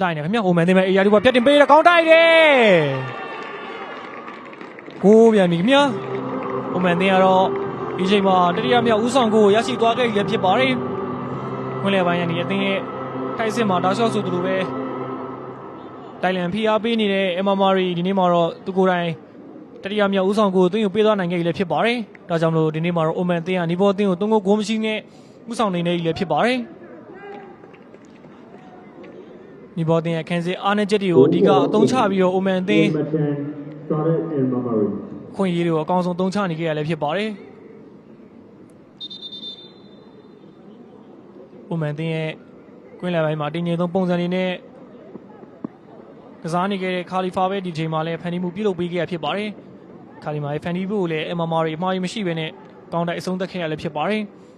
လိုက်နေခင်ဗျအိုမန်တင်မဲ့အေယာဒီဘပြတ်တင်ပေးတယ်ကောင်းတိုက်တယ်ကိုပြန်ပြီခင်ဗျအိုမန်တင်ကတော့ဒီချိန်မှာတတိယမြောက်ဦးဆောင်ကိုရရှိသွားခဲ့ရဖြစ်ပါတယ်ဝင်လေပိုင်းရနေအသင်းရဲ့ထိုက်စစ်မှာတောက်လျှောက်ဆိုသူလိုပဲတိုင်လန်ဖိအားပေးနေတဲ့ MMRI ဒီနေ့မှာတော့သူကိုယ်တိုင်တတိယမြောက်ဦးဆောင်ကိုသွင်းကိုပေးသွားနိုင်ခဲ့ပြီလည်းဖြစ်ပါတယ်ဒါကြောင့်မလို့ဒီနေ့မှာတော့အိုမန်တင်ကနီဘောတင်ကိုသုံးကိုဂိုးမရှိနဲ့ဦးဆောင်နေနေပြီလည်းဖြစ်ပါတယ် ဒီဘောတင်ရဲ့ခန်းစစ်အားနည်းချက်တွေကိုအဓိကအသုံးချပြီးတော့အိုမန်အသင်း Game at 10 started in Mamari. ခွင့်ရေးတွေကိုအကောင်းဆုံးသုံးချနေခဲ့ရလည်းဖြစ်ပါတယ်။အိုမန်အသင်းရဲ့ကွင်းလယ်ပိုင်းမှာတင်းငယ်ဆုံးပုံစံတွေနဲ့ကစားနေခဲ့တဲ့ခါလီဖာပဲဒီချိန်မှာလည်းဖန်တီမှုပြုလုပ်ပေးခဲ့ရဖြစ်ပါတယ်။ခါလီမာရဲ့ဖန်တီမှုကိုလည်းအမမာတွေအမှားကြီးမရှိဘဲနဲ့ကောင်းတိုက်အဆုံးသက်ခဲ့ရလည်းဖြစ်ပါတယ်။